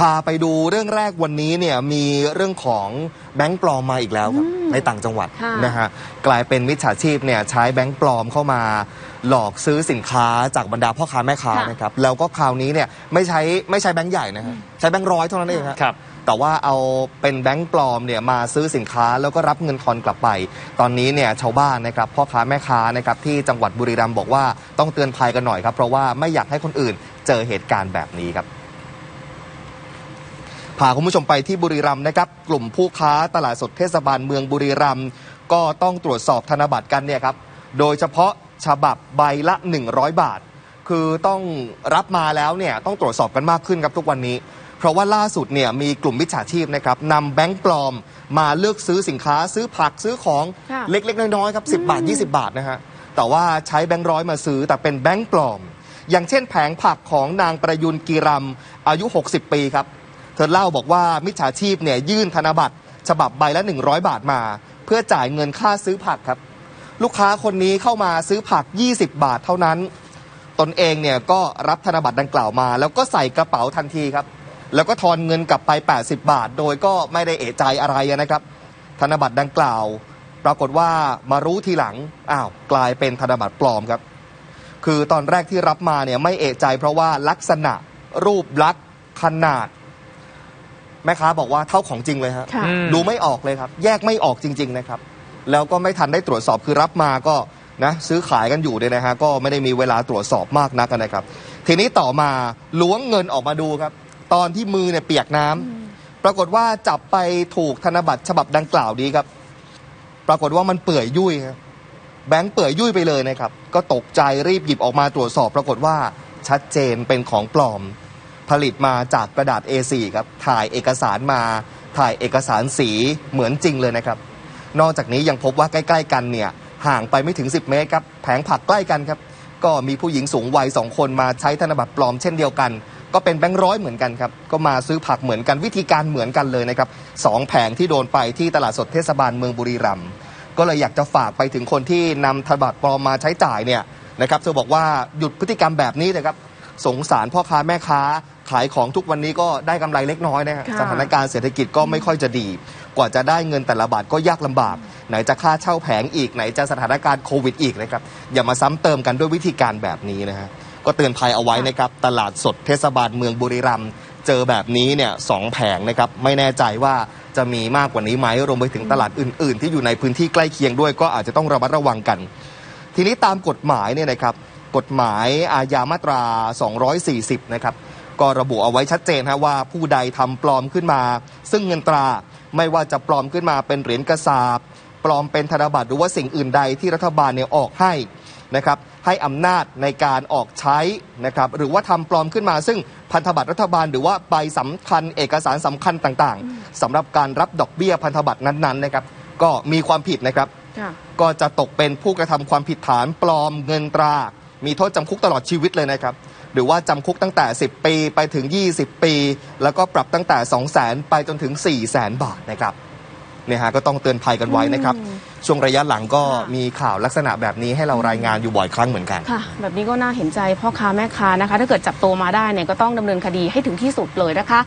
พาไปดูเรื่องแรกวันนี้เนี่ยมีเรื่องของแบงค์ปลอมมาอีกแล้วครับอืมในต่างจังหวัดค่ะนะฮะกลายเป็นมิจฉาชีพเนี่ยใช้แบงค์ปลอมเข้ามา หลอกซื้อสินค้าจากบรรดาพ่อค้าแม่ค้าค่ะนะครับแล้วก็คราวนี้เนี่ยไม่ใช้ไม่ใช้แบงค์ใหญ่นะฮะใช้แบงค์ร้อยเท่านั้นเองฮะครับแต่ว่าเอาเป็นแบงค์ปลอมเนี่ยมาซื้อสินค้าแล้วก็รับเงินทอนกลับไป ตอนนี้เนี่ยชาวบ้านนะครับพ่อค้าแม่ค้านะครับที่จังหวัดบุรีรัมย์บอกว่าต้องเตือนภัยกันหน่อยครับเพราะว่าไม่อยากให้คนอื่นเจอเหตุการณ์แบบนี้ครับ พาคุณผู้ชมไปที่บุรีรัมย์นะครับ กลุ่มผู้ค้าตลาดสดเทศบาลเมืองบุรีรัมย์ก็ต้องตรวจสอบธนบัตรกันเนี่ยครับ โดยเฉพาะฉบับใบละ 100 บาท คือต้องรับมาแล้วเนี่ยต้องตรวจสอบกันมากขึ้นครับทุกวันนี้ เพราะว่าล่าสุดเนี่ยมีกลุ่มมิจฉาชีพนะครับนำแบงค์ปลอมมาเลือกซื้อสินค้า ซื้อผักซื้อของค่ะเล็กๆน้อยๆครับ10 บาท 20 บาทนะฮะแต่ว่าใช้แบงค์ร้อยมาซื้อแต่เป็นแบงค์ปลอม อย่างเช่นแผงผักของนางประยุนกีรำอายุ 60 ปีครับเธอเล่าบอกว่ามิจฉาชีพเนี่ยยื่นธนบัตรฉบับใบละ 100 บาทมา เพื่อจ่ายเงินค่าซื้อผักครับ ลูกค้าคนนี้เข้ามาซื้อผัก 20 บาทเท่านั้น ตนเองเนี่ยก็รับธนบัตรดังกล่าวมา แล้วก็ใส่กระเป๋าทันทีครับ แล้วก็ทอนเงินกลับไป 80 บาท โดยก็ไม่ได้เอะใจอะไรนะครับ ธนบัตรดังกล่าว ปรากฏว่ามารู้ทีหลังอ้าวกลายเป็นธนบัตรปลอมครับ คือตอนแรกที่รับมาเนี่ยไม่เอะใจ เพราะว่าลักษณะรูปลักษณ์ขนาด แม่ค้าบอกว่าเท่าของจริงเลยฮะค่ะ อืม ดูไม่ออกเลยครับ แยกไม่ออกจริง ๆ นะครับ แล้วก็ไม่ทันได้ตรวจสอบคือรับมาก็นะซื้อขายกันอยู่เนี่ยนะฮะก็ไม่ได้มีเวลาตรวจสอบมากนักนะครับ ทีนี้ต่อมาล้วงเงินออกมาดูครับ ตอนที่มือเนี่ยเปียกน้ำปรากฏว่าจับไปถูกธนบัตรฉบับดังกล่าวนี้ครับ ปรากฏว่ามันเปื่อยยุ่ยครับแบงค์เปื่อยยุ่ยไปเลยนะครับ ก็ตกใจรีบหยิบออกมาตรวจสอบ ปรากฏว่าชัดเจนเป็นของปลอม ผลิตมาจากกระดาษ A4 ครับถ่ายเอกสารมาถ่ายเอกสารสีเหมือนจริงเลยนะครับ นอกจากนี้ยังพบว่าใกล้ ๆ กันเนี่ยห่างไปไม่ถึง 10 เมตรครับแผงผักใกล้กันครับก็มีผู้หญิงสูงวัยสองคนมาใช้ธนบัตรปลอมเช่นเดียวกัน ก็เป็นแบงค์ร้อยเหมือนกันครับก็มาซื้อผักเหมือนกันวิธีการเหมือนกันเลยนะครับสองแผงที่โดนไปที่ตลาดสดเทศบาลเมืองบุรีรัมย์ก็เลยอยากจะฝากไปถึงคนที่นำธนบัตรปลอมมาใช้จ่ายเนี่ยนะครับเธอบอกว่าหยุดพฤติกรรมแบบนี้นะครับสงสารพ่อค้าแม่ค้า ขายของทุกวันนี้ก็ได้กำไรเล็กน้อยนะฮะค่ะ สถานการณ์เศรษฐกิจก็ไม่ค่อยจะดี กว่าจะได้เงินแต่ละบาทก็ยากลำบาก ไหนจะค่าเช่าแผงอีกไหนจะสถานการณ์โควิดอีกนะครับอย่ามาซ้ำเติมกันด้วยวิธีการแบบนี้นะฮะก็เตือนภัยเอาไว้นะครับตลาดสดเทศบาลเมืองบุรีรัมย์เจอแบบนี้เนี่ยสองแผงนะครับไม่แน่ใจว่าจะมีมากกว่านี้ไหมรวมไปถึงตลาดอื่น ๆ ที่อยู่ในพื้นที่ใกล้เคียงด้วยก็อาจจะต้องระมัดระวังกัน ทีนี้ตามกฎหมายเนี่ยนะครับกฎหมายอาญามาตรา 240 นะครับ ก็ระบุเอาไว้ชัดเจนฮะว่าผู้ใดทำปลอมขึ้นมา ซึ่งเงินตราไม่ว่าจะปลอมขึ้นมาเป็นเหรียญกระสาบปลอมเป็นธนบัตรหรือว่าสิ่งอื่นใดที่รัฐบาลเนี่ยออกให้นะครับให้อำนาจในการออกใช้นะครับหรือว่าทำปลอมขึ้นมา ซึ่งพันธบัตรรัฐบาล หรือว่าใบสำคัญเอกสารสำคัญต่างๆสำหรับการรับดอกเบี้ยพันธบัตรนั้นๆนะครับก็มีความผิดนะครับค่ะก็จะตกเป็นผู้กระทำความผิดฐานปลอมเงินตรา มีโทษจำคุกตลอดชีวิตเลยนะครับ หรือว่าจำคุกตั้งแต่ 10 ปีไปถึง 20 ปี แล้วก็ปรับตั้งแต่ 2 0 0 0 0 0 ไปจนถึง 4 0 0 0 0 0 บาทนะครับเนี่ยฮะก็ต้องเตือนภัยกันไว้นะครับอืมช่วงระยะหลังก็ค่ะมีข่าวลักษณะแบบนี้ให้เรารายงานอยู่บ่อยครั้งเหมือนกันค่ะ แบบนี้ก็น่าเห็นใจพ่อค้าแม่ค้านะคะ ถ้าเกิดจับตัวมาได้เนี่ยก็ต้องดำเนินคดีให้ถึงที่สุดเลยนะคะ